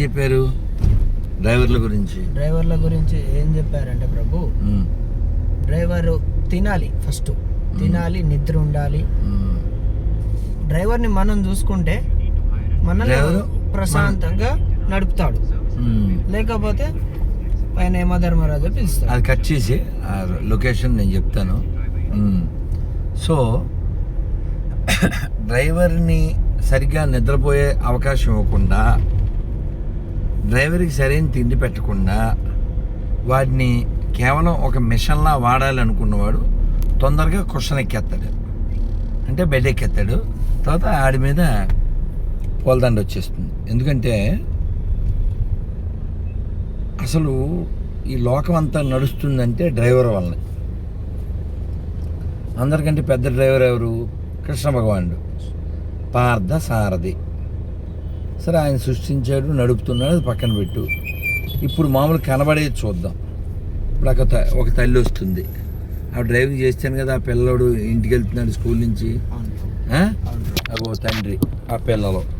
చెప్పారు? డ్రైవర్ల గురించి. డ్రైవర్ల గురించి ఏం చెప్పారంటే ప్రభు డ్రైవర్ తినాలి ఫస్ట్. తినాలి నిద్ర ఉండాలి. డ్రైవర్ని మనం చూసుకుంటే మనల్ని ప్రశాంతంగా నడుపుతాడు. లేకపోతే పైన యమధర్మరాజు పిలుస్తాడు. అది కట్ చేసి ఆ లొకేషన్ నేను చెప్తాను. సో డ్రైవర్ని సరిగ్గా నిద్రపోయే అవకాశం ఇవ్వకుండా డ్రైవర్కి సరైన తిండి పెట్టకుండా వాడిని కేవలం ఒక మిషన్లా వాడాలనుకున్నవాడు తొందరగా కుషన్ ఎక్కేస్తాడు. అంటే బెడ్ ఎక్కేస్తాడు. తర్వాత ఆడి మీద పోల్దండ వచ్చేస్తుంది. ఎందుకంటే అసలు ఈ లోకం అంతా నడుస్తుందంటే డ్రైవర్ వల్లనే. అందరికంటే పెద్ద డ్రైవర్ ఎవరు? కృష్ణ భగవానుడు. పార్థ సారథి. సరే ఆయన సృష్టించాడు నడుపుతున్నాడు అది పక్కన పెట్టు. ఇప్పుడు మామూలు కనబడేది చూద్దాం. ఇప్పుడు ఒక త- ఒక తల్లి వస్తుంది. ఆ డ్రైవింగ్ చేస్తాను కదా ఆ పిల్లడు ఇంటికి వెళ్తున్నాడు స్కూల్ నుంచి. అగో తండ్రి ఆ పిల్లలు.